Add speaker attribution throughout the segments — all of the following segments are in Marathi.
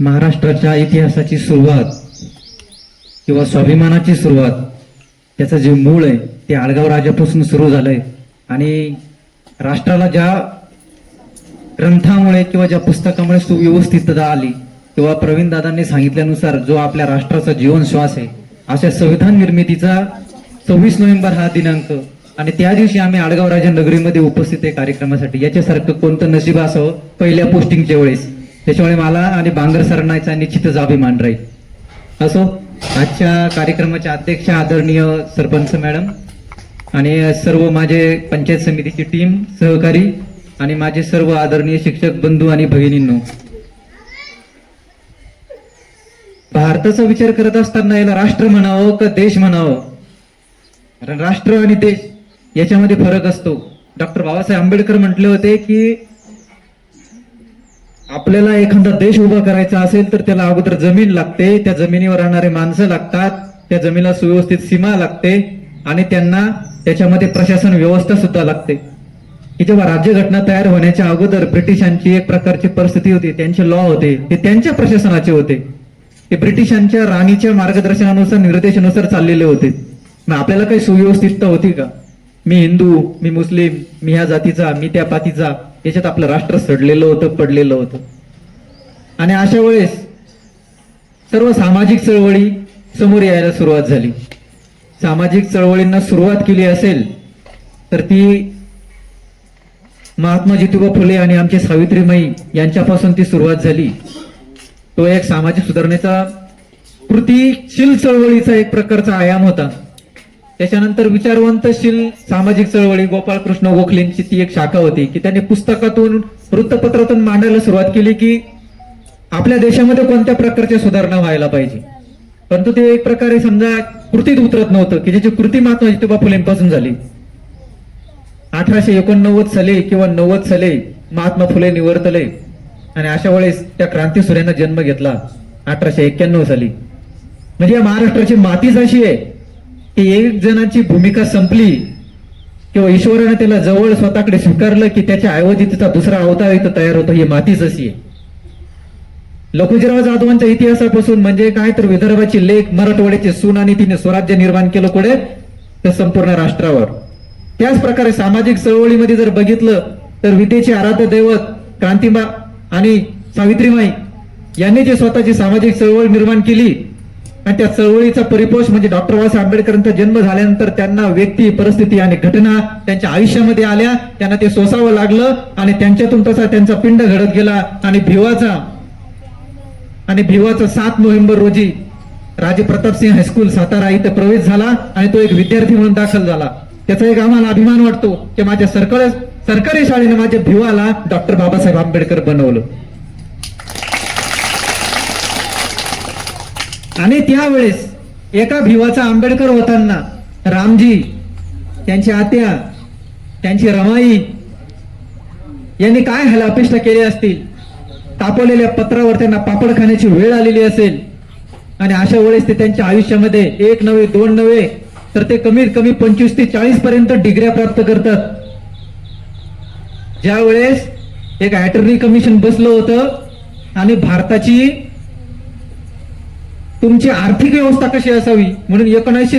Speaker 1: महाराष्ट्राच्या इतिहासाची सुरुवात किंवा स्वाभिमानाची सुरुवात त्याचं जे मूळ आहे ते आडगाव राजापासून सुरू झालंय. आणि राष्ट्राला ज्या ग्रंथामुळे किंवा ज्या पुस्तकामुळे सुव्यवस्थितता आली किंवा प्रवीण दादांनी सांगितल्यानुसार जो आपल्या राष्ट्राचा जीवनश्वास आहे अशा संविधान निर्मितीचा सव्वीस नोव्हेंबर हा दिनांक आणि त्या दिवशी आम्ही आडगाव राजा नगरीमध्ये उपस्थित आहे कार्यक्रमासाठी. याच्यासारखं कोणतं नशीब असावं? पहिल्या पोस्टिंगच्या वेळेस. त्याच्यामुळे मला आणि बांगर सरांना निश्चितच अभिमान राहील. असो आजच्या कार्यक्रमाच्या अध्यक्ष आदरणीय सरपंच मॅडम आणि सर्व माझे पंचायत समितीची टीम सहकारी आणि माझे सर्व आदरणीय शिक्षक बंधू आणि भगिनींनो भारताचा विचार करत असताना याला राष्ट्र म्हणावं का देश म्हणावं? कारण राष्ट्र आणि देश याच्यामध्ये फरक असतो. डॉक्टर बाबासाहेब आंबेडकर म्हटले होते की आपल्याला एखादा देश उभा करायचा असेल तर त्याला अगोदर जमीन लागते त्या जमिनीवर राहणारे माणसं लागतात त्या जमिनीला सुव्यवस्थित सीमा लागते आणि त्यांना त्याच्यामध्ये प्रशासन व्यवस्था सुद्धा लागते. की जेव्हा राज्यघटना तयार होण्याच्या अगोदर ब्रिटिशांची एक प्रकारची परिस्थिती होती त्यांचे लॉ होते ते त्यांच्या प्रशासनाचे होते. ते ब्रिटिशांच्या राणीच्या मार्गदर्शनानुसार निर्देशानुसार चाललेले होते. मग आपल्याला काही सुव्यवस्थितता होती का? मी हिंदू मी मुस्लिम मी ह्या जातीचा मी त्या पातीचा याच्यात आपलं राष्ट्र सडलेलं होतं पडलेलं होतं. आणि अशा वेळेस सर्व सामाजिक चळवळी समोर यायला सुरुवात झाली. सामाजिक चळवळींना सुरुवात केली असेल तर ती महात्मा ज्योतिबा फुले आणि आमचे सावित्रीमाई यांच्यापासून ती सुरुवात झाली. तो एक सामाजिक सुधारणेचा कृतीशील चळवळीचा एक प्रकारचा आयाम होता. त्याच्यानंतर विचारवंतशील सामाजिक चळवळी गोपाळकृष्ण गोखलेंची ती एक शाखा होती की त्यांनी पुस्तकातून वृत्तपत्रातून मांडायला सुरुवात केली की आपल्या देशामध्ये कोणत्या प्रकारच्या सुधारणा व्हायला पाहिजे? परंतु ते एक प्रकारे समजा कृतीत उतरत नव्हतं की ज्याची कृती महात्मा ज्योतिबा फुलेंपासून झाली. अठराशे एकोणनव्वद साली किंवा नव्वद साली महात्मा फुले निवर्तले आणि अशा वेळेस त्या क्रांती सूर्यानं जन्म घेतला अठराशे एक्क्याण्णव साली. म्हणजे या महाराष्ट्राची मातीच अशी आहे. की एक जणांची भूमिका संपली किंवा ईश्वरानं त्याला जवळ स्वतःकडे स्वीकारलं की त्याच्या ऐवजी तिचा दुसरा अवतार इथं तयार होतो ही मातीच अशी आहे. लखुजीराव जाधवांच्या इतिहासापासून म्हणजे काय तर विदर्भाची लेख मराठवाड्याचे सून आणि तिने स्वराज्य निर्माण केलं कुठे? तर संपूर्ण राष्ट्रावर. त्याच प्रकारे सामाजिक चळवळीमध्ये जर बघितलं तर विद्येचे आराध्य दैवत क्रांतिमा आणि सावित्रीमाई यांनी जे स्वतःची सामाजिक चळवळ निर्माण केली आणि त्या चळवळीचा परिपोष म्हणजे डॉक्टर बाबासाहेब आंबेडकरांचा जन्म झाल्यानंतर त्यांना व्यक्ती परिस्थिती आणि घटना त्यांच्या आयुष्यामध्ये आल्या. त्यांना ते सोसावं लागलं आणि त्यांच्यातून तसा त्यांचा पिंड घडत गेला आणि भिवाचा आणि भिवाचा सात नोव्हेंबर रोजी राजे प्रतापसिंह हायस्कूल सातारा इथे प्रवेश झाला आणि तो एक विद्यार्थी म्हणून दाखल झाला. त्याचा एक आम्हाला अभिमान वाटतो की माझ्या सरकार सरकारी शाळेने माझ्या भिवाला डॉक्टर बाबासाहेब आंबेडकर बनवलं. आणि त्यावेळेस एका भिवाचा आंबेडकर होताना रामजी त्यांची आत्या त्यांची रमाई यांनी काय हायला अपेक्षा केली असतील? तापवलेल्या पत्रावर त्यांना पापड खाण्याची वेळ आलेली असेल. आणि अशा वेळेस ते त्यांच्या आयुष्यामध्ये एक नव्हे दोन नव्हे तर ते कमीत कमी पंचवीस ते चाळीस पर्यंत डिग्र्या प्राप्त करतात. ज्यावेळेस एक अटर्नी कमिशन बसलं होतं आणि भारताची तुमची आर्थिक व्यवस्था कशी असावी? म्हणून एकोणीसशे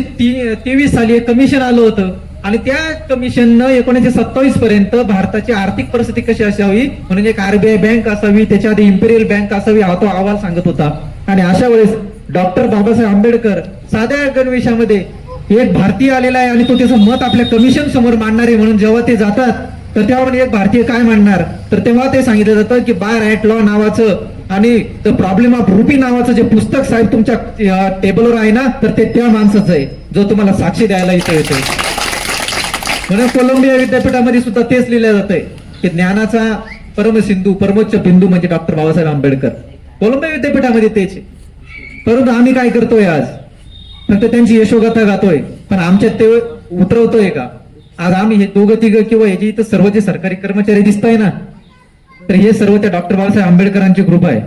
Speaker 1: तेवीस साली एक कमिशन आलं होतं. आणि त्या कमिशननं एकोणीसशे सत्तावीस पर्यंत भारताची आर्थिक परिस्थिती कशी असावी? म्हणून एक आरबीआय बँक असावी त्याच्या आधी इम्पेरियल बँक असावी हा तो अहवाल सांगत होता. आणि अशा वेळेस डॉक्टर बाबासाहेब आंबेडकर साध्या गणवेशामध्ये एक भारतीय आलेला आहे आणि तो त्याचं मत आपल्या कमिशन समोर मांडणार आहे म्हणून जेव्हा ते जातात तर तेव्हा एक भारतीय काय मांडणार? तर तेव्हा ते सांगितलं जातं की बाय राईट लॉ नावाचं आणि द प्रॉब्लेम ऑफ रुपी नावाचं जे पुस्तक साहेब तुमच्या टेबलवर आहे ना तर ते त्या माणसाचं आहे जो तुम्हाला साक्षी द्यायला इथे येतो म्हणून कोलंबिया विद्यापीठामध्ये सुद्धा तेच लिहिलं जातंय की ज्ञानाचा परमसिंधू परमोच्च बिंदू म्हणजे डॉक्टर बाबासाहेब आंबेडकर. कोलंबिया विद्यापीठामध्ये तेच परंतु आम्ही काय करतोय आज? फक्त त्यांची यशोगाथा गातोय पण आमच्यात ते उतरवतोय का? आज आम्ही हे दोघं तिघं किंवा याची इथं सर्व जे सरकारी कर्मचारी दिसताय ना तर हे सर्व त्या डॉक्टर बाबासाहेब आंबेडकरांची ग्रुप आहे.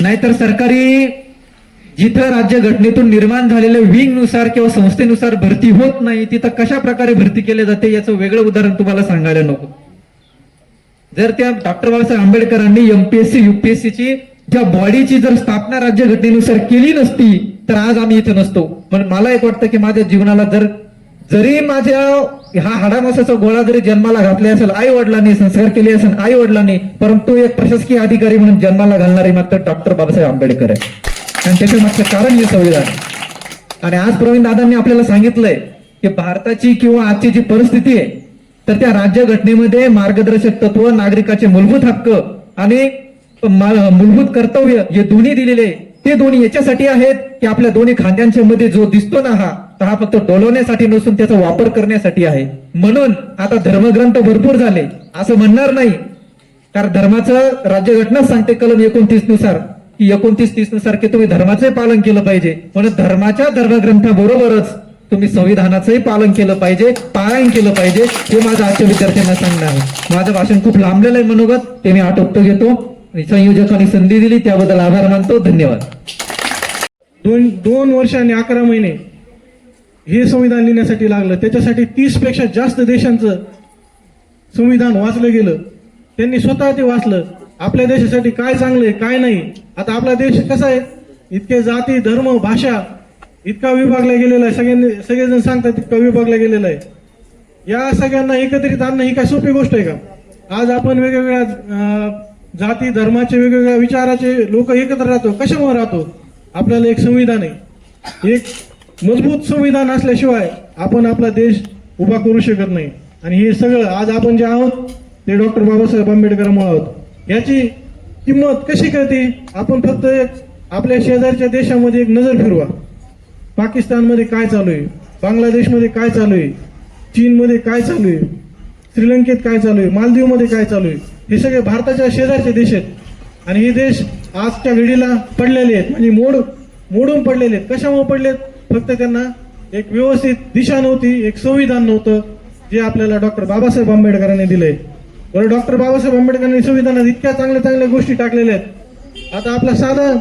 Speaker 1: नाहीतर सरकारी जिथं राज्य घटनेतून निर्माण झालेल्या विंगनुसार किंवा संस्थेनुसार भरती होत नाही तिथं कशा प्रकारे भरती केली जाते याचं वेगळं उदाहरण तुम्हाला सांगायला नको. जर त्या डॉक्टर बाबासाहेब आंबेडकरांनी एमपीएससी युपीएससीची ज्या बॉडीची जर स्थापना राज्य घटनेनुसार केली नसती तर आज आम्ही इथे नसतो. पण मला एक वाटतं की माझ्या जीवनाला जर जरी माझ्या हा हाडामासाचा गोळा जरी जन्माला घातले असेल आई वडिलांनी संस्कार केले असेल आई वडिलांनी परंतु एक प्रशासकीय अधिकारी म्हणून जन्माला घालणारे मात्र डॉक्टर बाबासाहेब आंबेडकर आहे आणि त्याच्या मागचं कारण हे संविधान आणि आज प्रवीण दादांनी आपल्याला सांगितलंय की भारताची किंवा आजची जी परिस्थिती आहे तर त्या राज्यघटनेमध्ये मार्गदर्शक तत्व नागरिकाचे मूलभूत हक्क आणि मूलभूत कर्तव्य हे दोन्ही दिलेले आहे. ते दोन्ही याच्यासाठी आहेत की आपल्या दोन्ही खांद्यांच्या मध्ये जो दिसतो ना हा तर हा फक्त डोलवण्यासाठी नसून त्याचा वापर करण्यासाठी आहे. म्हणून आता धर्मग्रंथ भरपूर झाले. असं म्हणणार नाही. कारण धर्माचं राज्यघटनाच सांगते कलम एकोणतीसनुसार. की एकोणतीस तीसनुसार की तुम्ही धर्माचे पालन केलं पाहिजे. म्हणून धर्माच्या धर्मग्रंथाबरोबरच तुम्ही संविधानाचंही पालन केलं पाहिजे पारायण केलं पाहिजे हे माझं आजच्या विद्यार्थ्यांना सांगणं आहे. माझं भाषण खूप लांबलेलं आहे मनोगत. ते मी आटोपतो घेतो. संयोजकांनी संधी दिली त्याबद्दल आभार मानतो. धन्यवाद.
Speaker 2: दोन दोन वर्ष आणि अकरा महिने. हे संविधान लिहिण्यासाठी लागलं. त्याच्यासाठी तीसपेक्षा जास्त देशांचं संविधान वाचलं गेलं. त्यांनी स्वतः ते वाचलं. आपल्या देशासाठी काय चांगलं आहे काय नाही? आता आपला देश कसा आहे? इतके जाती धर्म भाषा इतका विभागला गेलेला आहे. सगळ्यांनी सगळेजण सांगतात इतका विभागला गेलेला आहे. या सगळ्यांना एकत्रित आणणं ही काय सोपी गोष्ट आहे का? आज आपण वेगवेगळ्या जाती धर्माचे वेगवेगळ्या विचाराचे लोक एकत्र राहतो. कशामुळे राहतो? आपल्याला एक संविधान आहे. एक मजबूत संविधान असल्याशिवाय आपण आपला देश उभा करू शकत नाही. आणि हे सगळं आज आपण जे आहोत ते डॉक्टर बाबासाहेब आंबेडकरांमुळे आहोत याची किंमत कशी कळते? आपण फक्त एक आपल्या शेजारच्या देशामध्ये एक नजर फिरवा. पाकिस्तानमध्ये काय चालू आहे? बांगलादेशमध्ये काय चालू आहे? चीनमध्ये काय चालू आहे? श्रीलंकेत काय चालू आहे? मालदीवमध्ये काय चालू आहे? हे सगळे भारताच्या शेजारचे देश आहेत. आणि हे देश आजच्या घडीला पडलेले आहेत. म्हणजे मोड मोडून पडलेले आहेत. कशामुळे पडलेत? फक्त त्यांना एक व्यवस्थित दिशा नव्हती एक संविधान नव्हतं जे आपल्याला डॉक्टर बाबासाहेब आंबेडकरांनी दिले. बरं डॉक्टर बाबासाहेब आंबेडकरांनी संविधानात इतक्या चांगल्या चांगल्या गोष्टी टाकलेल्या आहेत. आता आपला साधा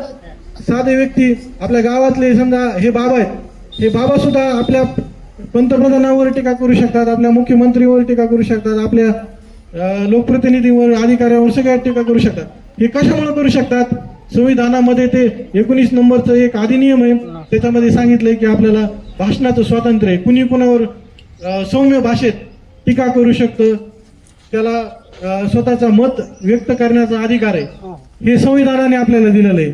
Speaker 2: साधे व्यक्ती आपल्या गावातले समजा हे बाबा आहेत हे बाबा सुद्धा आपल्या पंतप्रधानावर टीका करू शकतात आपल्या मुख्यमंत्रीवर टीका करू शकतात आपल्या लोकप्रतिनिधीवर अधिकाऱ्यावर सगळ्यात टीका करू शकतात. हे कशामुळे करू शकतात? संविधानामध्ये ते एकोणीस नंबरचं एक अधिनियम आहे. त्याच्यामध्ये सांगितलंय की आपल्याला भाषणाचं स्वातंत्र्य आहे. कुणी कुणावर सौम्य भाषेत टीका करू शकतं त्याला स्वतःचा मत व्यक्त करण्याचा अधिकार आहे. हे. संविधानाने आपल्याला दिलेलं आहे.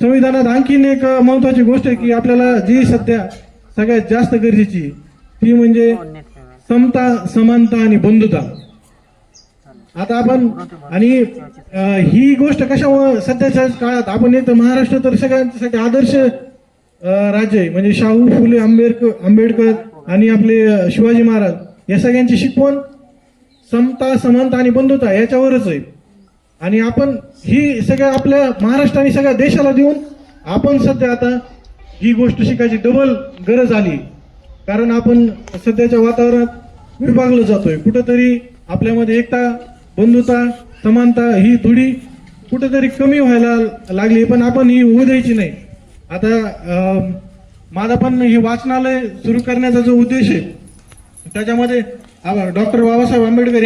Speaker 2: संविधानात आणखीन एक महत्वाची गोष्ट आहे की आपल्याला जी सध्या सगळ्यात जास्त गरजेची ती म्हणजे समता समानता आणि बंधुता. आता आपण आणि ही गोष्ट कशा सध्याच्या काळात आपण एक तर महाराष्ट्र तर सगळ्यांसाठी आदर्श राज्य आहे. म्हणजे शाहू फुले आंबेडकर आंबेडकर आणि आपले शिवाजी महाराज या सगळ्यांची शिकवण समता समानता आणि बंधुता याच्यावरच आहे. आणि आपण ही सगळ्या आपल्या महाराष्ट्राने सगळ्या देशाला देऊन आपण सध्या आता ही गोष्ट शिकायची डबल गरज आली. कारण आपण सध्याच्या वातावरणात विभागलं जातोय. कुठंतरी आपल्यामध्ये एकता बंधुता समानता ही थोडी कुठेतरी कमी व्हायला लागली पण आपण ही होऊ द्यायची नाही. आता माझा पण हे वाचनालय सुरू करण्याचा जो उद्देश आहे त्याच्यामध्ये डॉक्टर बाबासाहेब आंबेडकर